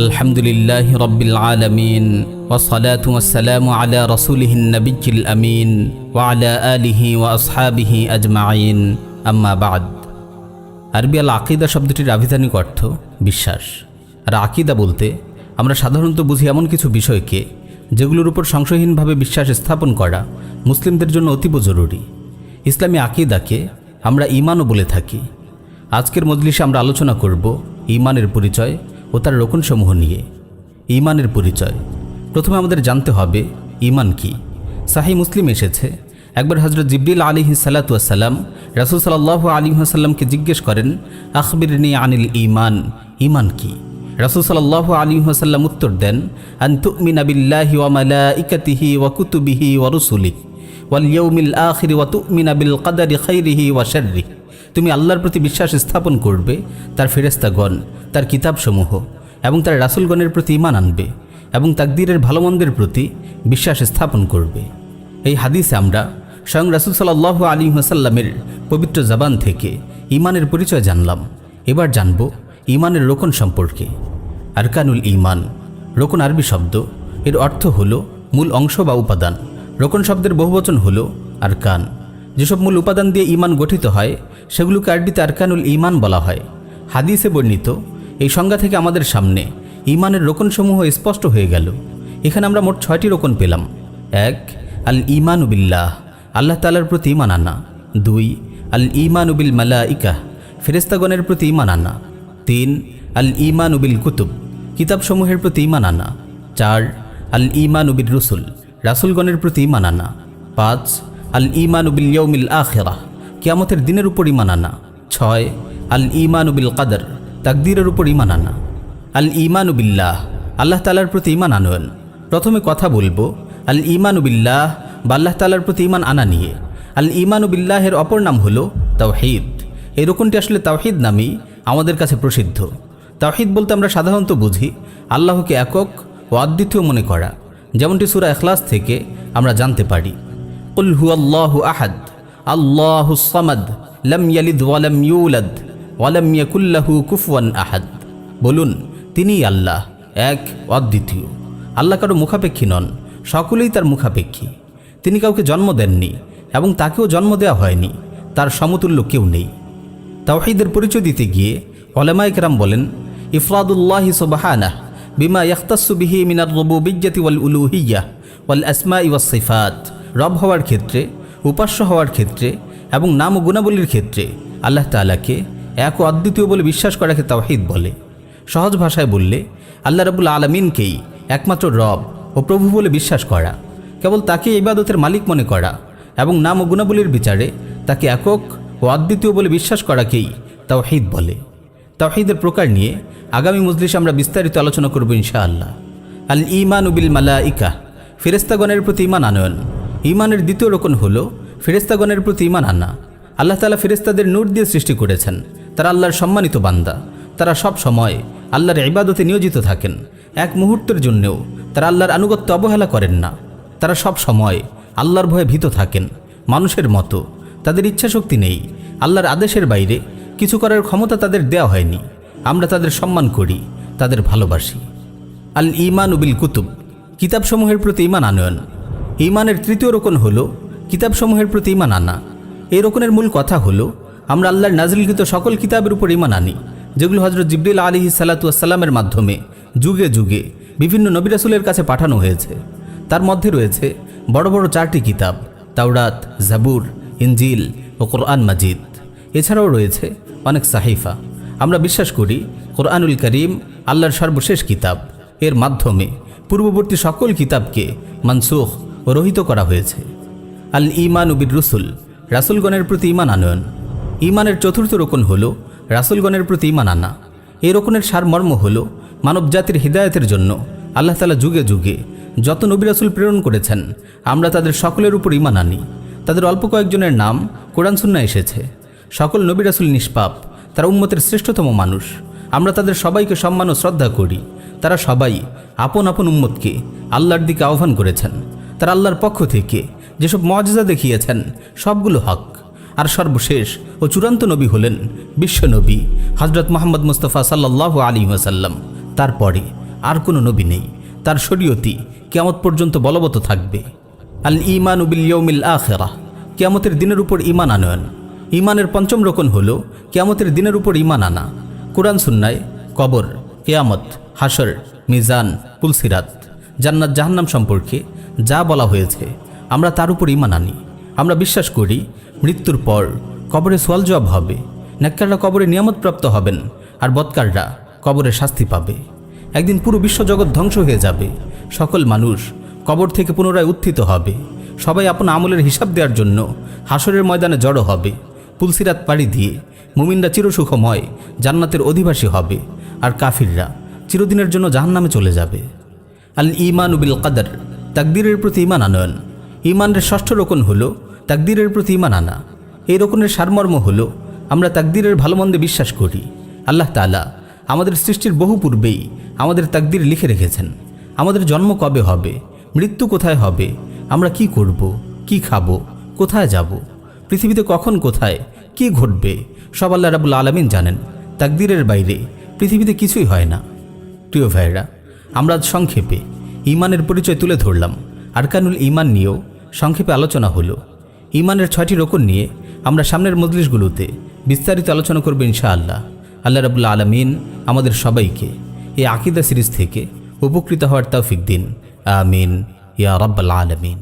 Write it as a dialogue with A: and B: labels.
A: আলহামদুলিল্লাহ রব্বিল আলমিন ওসলাত ওসালাম আলা রসুলহিন নবিজিল আমিন ওয়ালা আলিহি ওয়াসহাবিহি আজমাইন। আম্মা বাদ। আরবি আল আকিদা শব্দটির আভিধানিক অর্থ বিশ্বাস। আর আকিদা বলতে আমরা সাধারণত বুঝি এমন কিছু বিষয়কে যেগুলোর উপর সংশয়হীনভাবে বিশ্বাস স্থাপন করা মুসলিমদের জন্য অতীব জরুরি। ইসলামী আকিদাকে আমরা ইমানও বলে থাকি। আজকের মজলিসে আমরা আলোচনা করব ইমানের পরিচয় ও তার রোকনসমূহ নিয়ে। ইমানের পরিচয়। প্রথমে আমাদের জানতে হবে ইমান কি? সাহি মুসলিম এসেছে। একবার হজরত জিবরিল আলী সালাতাম রাসুল সাল্লাহ আলী সাল্লামকে জিজ্ঞেস করেন, আখবিরনি আনিল ইমান ইমান কি? রাসুল সাল্লাহ আলী সাল্লাম উত্তর দেন আন্তুমিন আবিল্লাহি ওয়া মালাইকাতিহি ওয়া কুতুবিহি ওয়া রুসুলি ওয়াল ইয়ৌমিল আখিরি ওয়া তুমিনা বিল কাদারি খাইরিহি ওয়া শাররিহি। তুমি আল্লাহর প্রতি বিশ্বাস স্থাপন করবে, তার ফেরেস্তাগণ তার কিতাবসমূহ এবং তার রাসুলগণের প্রতি ইমান আনবে এবং তাকদীরের ভালোমন্দের প্রতি বিশ্বাস স্থাপন করবে। এই হাদিসে আমরা স্বয়ং রাসুল সাল্লাহ আলী হাসাল্লামের পবিত্র জবান থেকে ইমানের পরিচয় জানলাম। এবার জানব ইমানের রোকন সম্পর্কে। আরকানুল ইমান রোকন আরবি শব্দ, এর অর্থ হল মূল অংশ বা উপাদান। রোকন শব্দের বহুবচন হল আরকান। যেসব মূল উপাদান দিয়ে ইমান গঠিত হয় সেগুলোকে আরবিতে আরকানুল ইমান বলা হয়। হাদিসে বর্ণিত, এই সংজ্ঞা থেকে আমাদের সামনে ইমানের রোকনসমূহ স্পষ্ট হয়ে গেল। এখানে আমরা মোট ছয়টি রোকন পেলাম। এক, আল ইমানুবিল্লাহ আল্লাহ তালার প্রতি ইমান আনা। দুই, আল ইমানুবিল মালা ইকা ফেরেস্তাগণের প্রতি ইমান আনা। তিন, আল ইমানুবিল কুতুব, কিতাবসমূহের প্রতি ইমান আনা। চার, আল ইমানুবিল রসুল, রাসুলগণের প্রতি ইমান আনা। পাঁচ, আল ইমানুবিল ইয়ৌমিল আখেরা কিয়ামতের দিনের উপর ইমান আনা। ছয়, আল ইমানুবিল কাদর, তাকদীরের উপর ইমান আনা। আল ইমানুবিল্লাহ আল্লাহ তালার প্রতি ইমান আনয়ন প্রথমে কথা বলব, আল ইমানুবিল্লাহ বা আল্লাহ তালার প্রতি ইমান আনা নিয়ে। আল ইমানুবিল্লাহের অপর নাম হলো তাওহিদ। এই রকমটি আসলে তাওহিদ নামেই আমাদের কাছে প্রসিদ্ধ। তাওহিদ বলতে আমরা সাধারণত বুঝি আল্লাহকে একক ও অদ্বিতীয় মনে করা, যেমনটি সুরা এখলাস থেকে আমরা জানতে পারি। কুল হু আল্লাহু আহাদ ইয়ালিদ ইউলাদ ওয়ালাম কুফওয়ান আহাদ। বলুন, তিনিই আল্লাহ, এক অদ্বিতীয়। আল্লাহ কারও মুখাপেক্ষী নন, সকলেই তার মুখাপেক্ষী। তিনি কাউকে জন্ম দেননি এবং তাকেও জন্ম দেওয়া হয়নি, তার সমতুল্য কেউ নেই। তাওহিদের পরিচয় দিতে গিয়ে ওলামাইকরাম বলেন, ইফরাদুল্লাহি সুবাহানাহ বিমা ইয়াখতাসু বিহি মিনার রবুবিজ্জাতি ওয়াল উলুহিয়া ওয়াল আসমা ওয়াস সিফাত। রব হওয়ার ক্ষেত্রে উপাস্য হওয়ার ক্ষেত্রে এবং নাম ও গুণাবলীর ক্ষেত্রে আল্লাহ তাআলাকে এক ও অদ্বিতীয় বলে বিশ্বাস করাকে তাওহিদ বলে। সহজ ভাষায় বললে, আল্লাহ রবুল আলমিনকেই একমাত্র রব ও প্রভু বলে বিশ্বাস করা, কেবল তাকে ইবাদতের মালিক মনে করা এবং নাম ও গুণাবলীর বিচারে তাকে একক ও অদ্বিতীয় বলে বিশ্বাস করাকেই তাওহিদ বলে। তাওহিদের প্রকার নিয়ে আগামী মজলিসে আমরা বিস্তারিত আলোচনা করব ইনশাআল্লাহ। আল ইমান উবিল মালা ইকা ফেরেস্তাগণের প্রতি ইমান আনয়ন। ইমানের দ্বিতীয় রকম হল ফেরেস্তাগণের প্রতি ইমান আনা। আল্লাহ তালা ফেরেস্তাদের নূর দিয়ে সৃষ্টি করেছেন। তারা আল্লাহর সম্মানিত বান্দা। তারা সব সময় আল্লাহর ইবাদতে নিয়োজিত থাকেন। এক মুহূর্তের জন্যেও তারা আল্লাহর আনুগত্য অবহেলা করেন না। তারা সব সময় আল্লাহর ভয়ে ভীত থাকেন। মানুষের মতো। তাদের ইচ্ছাশক্তি নেই। আল্লাহর আদেশের বাইরে কিছু করার ক্ষমতা তাদের দেওয়া হয়নি। আমরা তাদের সম্মান করি, তাদের ভালোবাসি। আল ইমান উবিল কুতুব। কিতাবসমূহের প্রতি ইমান আনয়ন। ইমানের তৃতীয় রোকন হল, কিতাবসমূহের প্রতি ইমান আনা। এই রোকনের মূল কথা হলো, আমরা আল্লাহর নাজরিলকৃত সকল কিতাবের উপর ইমান আনি, যেগুলো হজরত জিবরিল আলী সালাতামের মাধ্যমে যুগে যুগে বিভিন্ন নবিরাসুলের কাছে পাঠানো হয়েছে। তার মধ্যে রয়েছে বড় বড় চারটি কিতাব, তাওরাত, জাবুর ইঞ্জিল ও কোরআন মাজিদ। এছাড়াও রয়েছে অনেক সাহিফা। আমরা বিশ্বাস করি, কোরআনুল করিম আল্লাহর সর্বশেষ কিতাব। এর মাধ্যমে পূর্ববর্তী সকল কিতাবকে মানসুখ রহিত করা হয়েছে। আল ইমান উবির রসুল, রাসুলগণের প্রতি ইমান আনয়ন। ইমানের চতুর্থ রোকন হল, রাসুলগণের প্রতি ইমান আনা। এই রোকনের সারমর্ম হল, মানবজাতির হৃদায়তের জন্য আল্লাহ তালা যুগে যুগে যত নবী রাসুল প্রেরণ করেছেন, আমরা তাদের সকলের উপর ইমান আনি। তাদের অল্প কয়েকজনের নাম কোরআন সুন্না এসেছে। সকল নবী রাসুল নিষ্পাপ, তারা উম্মতের শ্রেষ্ঠতম মানুষ। আমরা তাদের সবাইকে সম্মান ও শ্রদ্ধা করি। তারা সবাই আপন আপন উম্মতকে আল্লাহর দিকে আহ্বান করেছেন। তারা আল্লাহর পক্ষ থেকে যেসব মর্যাদা দেখিয়েছেন, সবগুলো হক। আর সর্বশেষ ও চূড়ান্ত নবী হলেন বিশ্বনবী হজরত মোহাম্মদ মুস্তফা সাল্লাহ আলী ওয়াসাল্লাম। তারপরে আর কোনো নবী নেই। তার শরীয়তি কেয়ামত পর্যন্ত বলবৎ থাকবে। আল ইমান উবিল আখেরা কেয়ামতের দিনের উপর ইমান আনয়ন। ইমানের পঞ্চম রকম হল কেয়ামতের দিনের উপর ইমান আনা। কোরআন সুন্নায় কবর, কেয়ামত হাসর মিজান, পুলসিরাত, জান্নাত, জাহান্নাম সম্পর্কে যা বলা হয়েছে, আমরা তার উপর ইমান আনি। আমরা বিশ্বাস করি, মৃত্যুর পর কবরে সোয়াল জবাব হবে। নেককাররা কবরে নিয়ামতপ্রাপ্ত হবেন, আর বৎকাররা কবরে শাস্তি পাবে। একদিন পুরো বিশ্বজগৎ ধ্বংস হয়ে যাবে। সকল মানুষ কবর থেকে পুনরায় উত্থিত হবে। সবাই আপন আমলের হিসাব দেওয়ার জন্য হাসরের ময়দানে জড়ো হবে। পুলসিরাত পাড়ি দিয়ে মুমিনরা চিরসুখময় জান্নাতের অধিবাসী হবে, আর কাফিররা চিরদিনের জন্য জাহান্নামে চলে যাবে। আল ইমান উবিল কাদার তাকদিরের প্রতি ইমান আনয়ন ইমানের ষষ্ঠ রোকন হল তাকদিরের প্রতি ইমান আনা এই রোকনের সারমর্ম হল, আমরা তাকদিরের ভালো মন্দে বিশ্বাস করি। আল্লাহ তালা আমাদের সৃষ্টির বহু পূর্বেই আমাদের তাকদির লিখে রেখেছেন। আমাদের জন্ম কবে হবে? মৃত্যু কোথায় হবে? আমরা কি করব? কি খাব? কোথায় যাব? পৃথিবীতে কখন কোথায়? কি ঘটবে? সব আল্লাহ রাবুল আলমিন জানেন। তাকদিরের বাইরে পৃথিবীতে কিছুই হয় না। প্রিয় ভাইরা আমরা সংক্ষেপে ইমানের পরিচয় তুলে ধরলাম। আরকানুল ইমান নিয়েও সংক্ষেপে আলোচনা হলো। ইমানের ছয়টি রোকন নিয়ে আমরা সামনের মজলিশগুলোতে বিস্তারিত আলোচনা করব ইনশাআল্লাহ। আল্লাহ রাবুল্লা আলমিন আমাদের সবাইকে এই আকিদা সিরিজ থেকে উপকৃত হওয়ার তৌফিক দিন। আমিন। ইয়া রব্বাল আলমিন।